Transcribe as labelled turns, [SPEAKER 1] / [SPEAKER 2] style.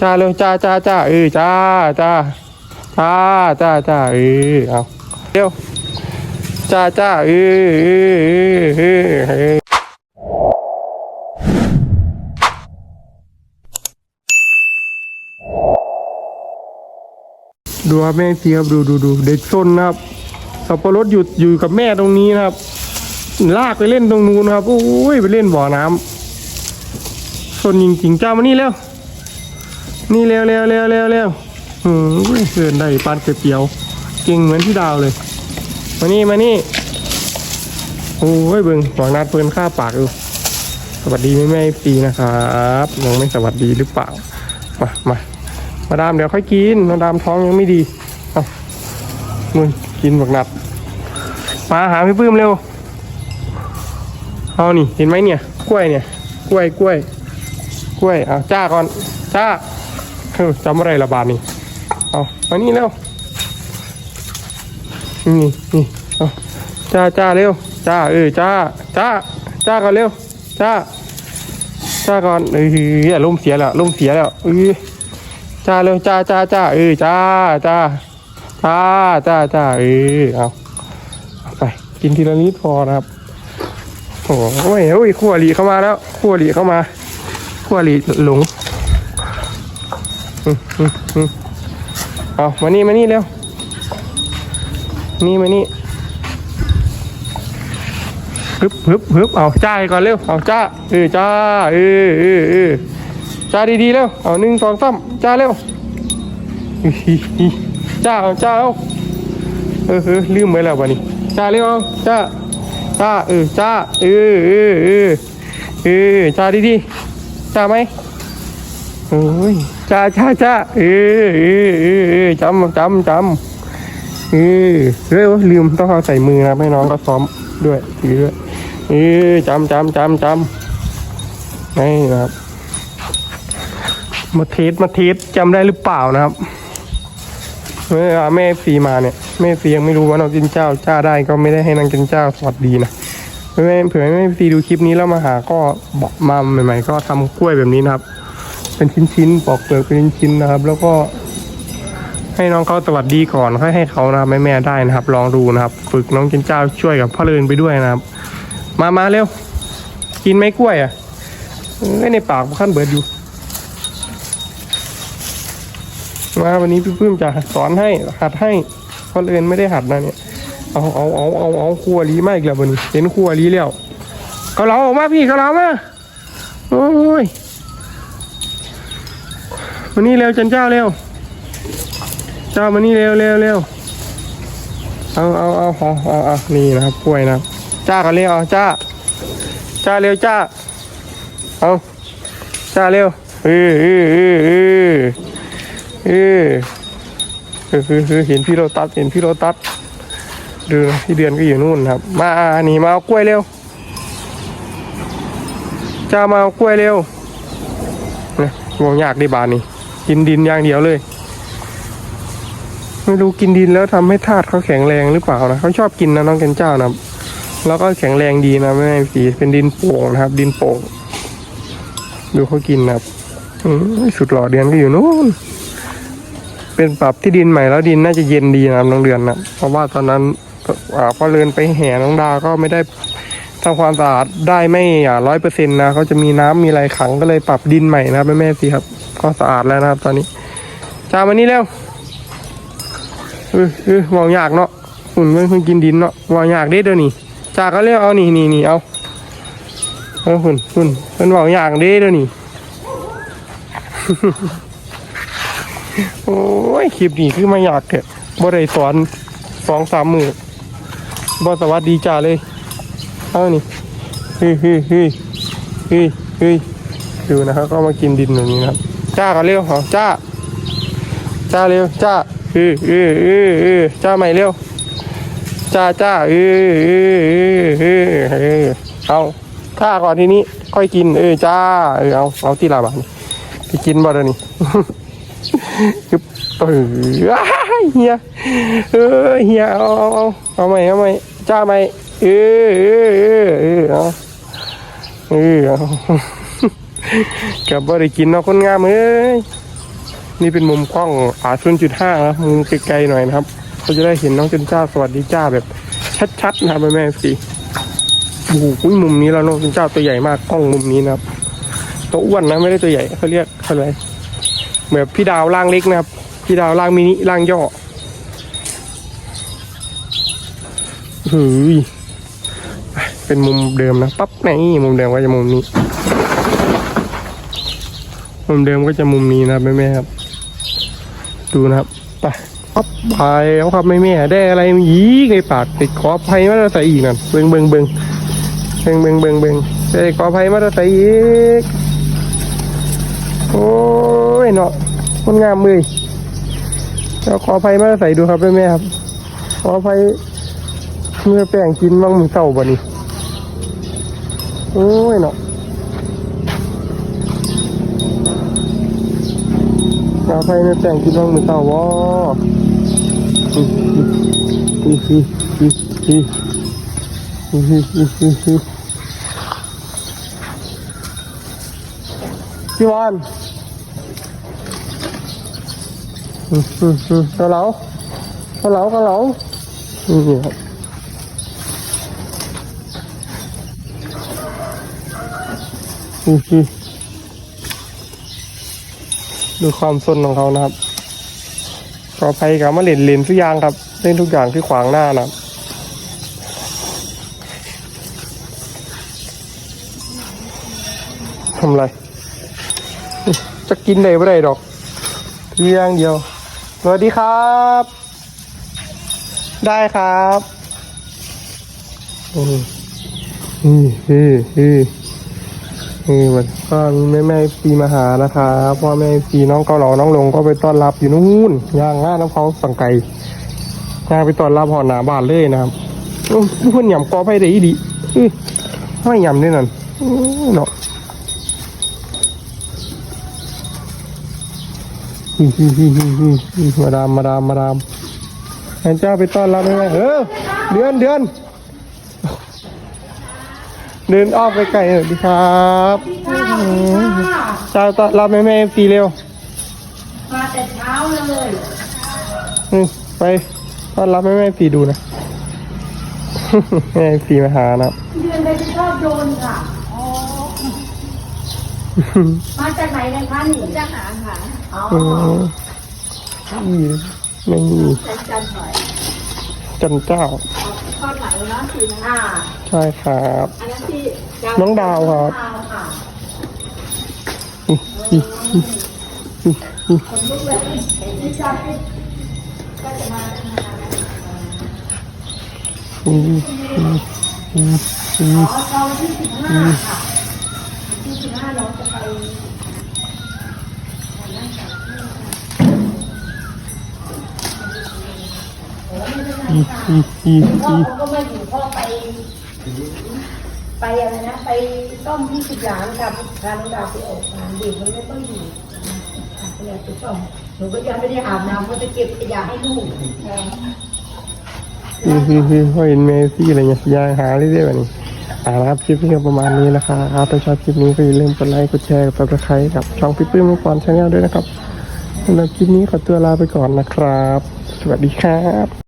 [SPEAKER 1] จ้าเร็วจ้าจ้าจ้าเออจ้าจ้าจ้าจ้าจ้าเออเอาเร็วจ้าจ้าเออเออเออเออดูครับแม่เสียครับดูดูดูเด็กซนนะครับสับปะรดอยู่อยู่กับแม่ตรงนี้นะครับ ลากไปเล่นตรงนู้นครับโอ้ยไปเล่นบ่อน้ำซนจริงๆเจ้ามานี่เร็ว นี่เร็วเร็วเร็วเร็วเร็วอืมเดินได้ปานเปียวๆเก่งเหมือนพี่ดาวเลย มานี่มานี่โอ้ยเบิงหวังนัดเปินข้าปากอยู่สวัสดีแม่แม่ปีนะครับยังไม่สวัสดีหรือเปล่า มามามาดามเดี๋ยวค่อยกินมาดามท้องยังไม่ดีเอานุ่นกินบักนัดมาหาพี่ปื้มเร็วเอานี่เห็นไหมเนี่ยกล้วยเนี่ยกล้วยกล้วยกล้วยเอาจ้าก่อนจ้า จำอะไรละบาทนี่เอามานี่เร็วนี่นี่เอาจ้าจ้าเร็วจ้าเออจ้าจ้าจ้าก่อนเร็วจ้าจ้าก่อนเอออารมเสียแล้วอารมเสียแล้วเออจ้าเร็วจ้าจ้าจ้าเออจ้าจ้าจ้าจ้าจ้าเออเอาไปกินทีละนิดพอนะครับโอ้โหโอ้ยขั้วหลีเข้ามาแล้วขั้วหลีเข้ามาขั้วหลีหลง เอามานี่มานี่เร็ว นี่มานี่ฮึบฮึบฮึบเอาจ้าก่อนเร็ว เอาจ้าเออจ้าเออเออเออจ้าดีๆเร็ว เอาหนึ่งสองสามจ้าเร็วจ้าเอาจ้าเอาเออเออลืมไปแล้ววะนี่จ้าเร็วเอาจ้าจ้าเออจ้าเออเออเออเออจ้าดีๆจ้าไหม โอ้ยจ้าจ้าจ้าเออเออเออจำจำจำเออเฮ้ยลืมต้องเอาใส่มือนะให้น้องก็ซ้อมด้วยถือด้วยเออจำจำจำจำนี่นะครับ มาเทสมาเทสจำได้หรือเปล่านะครับเมื่อแม่ฟีมาเนี่ยแม่ฟียังไม่รู้ว่าน้องกินเจ้าจ้าได้ก็ไม่ได้ให้นางกินเจ้าสวัสดีนะเพื่เผื่อไม่ฟีดูคลิปนี้แล้วมาหาก็บอกมาใหม่ๆก็ทำกล้วยแบบนี้นะครับ เป็นชิ้นๆปอกเปลือกเป็นชิ้นๆนะครับ แล้วก็ ให้น้องเขาสวัสดีก่อนค่อยให้เขานะครับแม่ๆได้นะครับ ลองดูนะครับ ฝึกน้องกินเจ้าช่วยกับพ่อเลินไปด้วยนะครับ มามาเร็ว กินไหมกล้วยอะเอ้ยในปากขั้นเบิดอยู่มาวันนี้พี่ปื้มจะสอนให้หัดให้พ่อเลินไม่ได้หัดนะเนี่ยเอาเอาเอาเอาเอาครัวลีมาอีกแล้ววันนี้เห็นครัวลีแล้วเขาเราออกมาพี่เขาเรามาโอ้ย วันนี้เร็วจันเจ้าเร็ว เจ้ามานี่เร็วเร็วเร็วเอาเอาเอาเอาเอาเอานี่นะครับกล้วยนะจ้ากันเร็วเอาจ้า จ้าเร็วจ้า เอาจ้าเร็วเออเออเออเออเออเออคือคือเห็นพี่โรตัสเห็นพี่โรตัสดูนะพี่เดือนก็อยู่นู่นครับ มาหนีมาเอากล้วยเร็วจ้ามาเอากล้วยเร็วนี่ยงงยากดีบานนี่ กินดินอย่างเดียวเลย ไม่รู้กินดินแล้วทำให้ธาตุเขาแข็งแรงหรือเปล่านะเขาชอบกินนะน้องเกนเจ้านะครับแล้วก็แข็งแรงดีนะไม่สีเป็นดินโป่งนะครับ ดินโป่งดูเขากินนะสุดหล่อเดือนก็อยู่นู่นเป็นปรับที่ดินใหม่แล้วดินน่าจะเย็นดีนะน้องเดือนนะเพราะว่าตอนนั้นอพอเลินไปแห่น้องดาก็ไม่ได้ทำความสะอาดได้ไม่ร้อยเปอร์เซ็นต์นะเขาจะมีน้ำมีอะไรขังก็เลยปรับดินใหม่นะแม่แม่สิครับ ก็สะอาดแล้วนะครับ ตอนนี้จามานี่เร็วเออเออมองยากเนาะหุ่นเพิ่งกินดินเนาะมองยากเด้เดี๋ยวนี้จาก็เร็วเอานี่นี่นี่เอาเออหุ่นหุ่นเป็นมองยากเด้เดี๋ยวนี้โอ้ยคลิปนี้คือไมาอยากเถอะบ่ได้สอนสองสามมือบ่สวัสดีจ้าเลยเอานี่เฮ้ยเฮ้ยเฮ้ยเฮ้ยเฮ้ยดูนะครับก็มากินดินแบบนี้นะครับ จ้ากันเร็วเหรอจ้า จ้าเร็วจ้าเออเออเออเอจ้าใหม่เร็ว จ้าจ้าออเออเออเออเอเอาข้าก่อนทีนี้ ค่อยกิน เออจ้าเออเอาเอาที่ลาบานไปกินบ่เดี๋ยวนี้คือเอออ้ายเฮียเออเฮียเอาเอาเอาเอาใหม่เอาใหม่จ้าใหม่เออเออเออเออเอาเออเอา กับบ่ได้กินเนาะคนงามเอ้ยนี่เป็นมุมกล้องอาศูนย์จุดห้านะมุมไกลๆหน่อยนะครับก็จะได้เห็นน้องจันจ้าสวัสดีจ้าแบบ ชัดๆนะครับแม่สิโอ้โหมุมนี้แล้วน้องจันจ้าตัวใหญ่มากกล้องมุมนี้นะครับ ตัวอ้วนนะไม่ได้ตัวใหญ่เขาเรียกอะไรแบบพี่ดาวร่างเล็กนะครับ พี่ดาวร่างมินิร่างย่อหือเป็นมุมเดิมนะปั๊บนี่มุมเดิมก็จะมุมนี้ มุมเดิมก็จะมุมนี้นะครับแม่ครับ ดูนะครับไปปั๊บไปแล้วครับแม่ๆได้อะไรยีกในปากติดขออภัยมาแล้วใส่อีกนั่นเบิงเบิงเบิงเบิงเบิงเบิงเบิงได้ขออภัยมาแล้วใส่อีกโอ้ยเนาะมันงามเลยเราขออภัยมาใส่ดูครับแม่แม่ครับขออภัยเมื่อแป้งกินบ้างมือเต่าบ่นี่โอ้ยเนาะ ขออภัยเมื่อแป้งกินบ้างมือเต่าวอืออืออืออืออืออืออืออืออืออือพี่วานอืมอืมอืมเหลาเกาเหลาเกาเหลานี่ครับอืมอืม ดูความสนของเขานะครับปลอดภัยกับมาเล่นเลนทุกอย่างครับ เล่นทุกอย่างที่ขวางหน้านะครับทำไรจะกินได้ไม่ได้ดอกเพียงเดียว สวัสดีครับ ได้ครับอืมอืมอืม อืมอืมมันก็มีแม่แม่ปีมาหานะครับพ่อแม่ปีน้องเกาเหลาน้องลงก็ไปต้อนรับอยู่นู่นย่างง่าน้ำเขาสังไก่ย่างไปต้อนรับหอหนาบ้านเลยนะครับอื้อเพื่อนหยำกอไปได้อีดีอือไม่หยำด้วยนั่นอื้อเนาะฮิฮิฮิฮิฮิฮิมาดามมาดามมาดามแอนเจ้าไปต้อนรับไหมเออเดือนเดือน เดินอ้อมไปไกลหน่อยดีครับเจ้าต้อนรับแม่แม่ตีเร็ว
[SPEAKER 2] มาแต่เช้าเลย
[SPEAKER 1] อืมไปต้อนรับแม่แม่ตีดูนะ แม่ตีมาหานะ
[SPEAKER 2] เดือนเลยชอบโดนค่ะอ๋อมาจากไหนกันคะนี่จะหาค่ะอ๋อ
[SPEAKER 1] อืมอีไม่มี
[SPEAKER 2] จันจันหน่อย
[SPEAKER 1] จันเจ้า
[SPEAKER 2] ทอ ดไหนนะสีนะอ่า
[SPEAKER 1] ใช่ครับ
[SPEAKER 2] อันนั้นที่
[SPEAKER 1] น้องดาวครับ
[SPEAKER 2] ดาวค่ะ
[SPEAKER 1] อืมอืมอืมอืมอืม
[SPEAKER 2] คนลุกเลยเห็นที่จันที่ก็จะมาทำงาน
[SPEAKER 1] อืมอืมอืมอื
[SPEAKER 2] อ๋
[SPEAKER 1] ม
[SPEAKER 2] อเราที่สิบห้าค่ะที่สิบห้าเราจะไป พ่
[SPEAKER 1] อ
[SPEAKER 2] เขาก็ไม่อยู่พ่อไป ไปอะไรนะ ไปต้อมที่สิบหลานกับพาน้องดาวไปออกงานเด็กมันไม่ต้องอยู่ก็เลยไปต้อมหนูก็ยังไม่ได้อาบน้ำเพราะจะเก็บขยะให้ลูก
[SPEAKER 1] อีอีอีพอเห็นเมซี่อะไรเงี้ยยายหาเรื่อยๆแบบนี้อ่านะครับคลิปนี้ก็ประมาณนี้นะครับถ้าชอบคลิปนี้ก็อย่าลืมกดไลค์กดแชร์กดซับสไครต์กับช่องพี่ปื้มลูกบอลชาแนลด้วยนะครับสำหรับคลิปนี้ขอตัวลาไปก่อนนะครับ สวัสดีครับ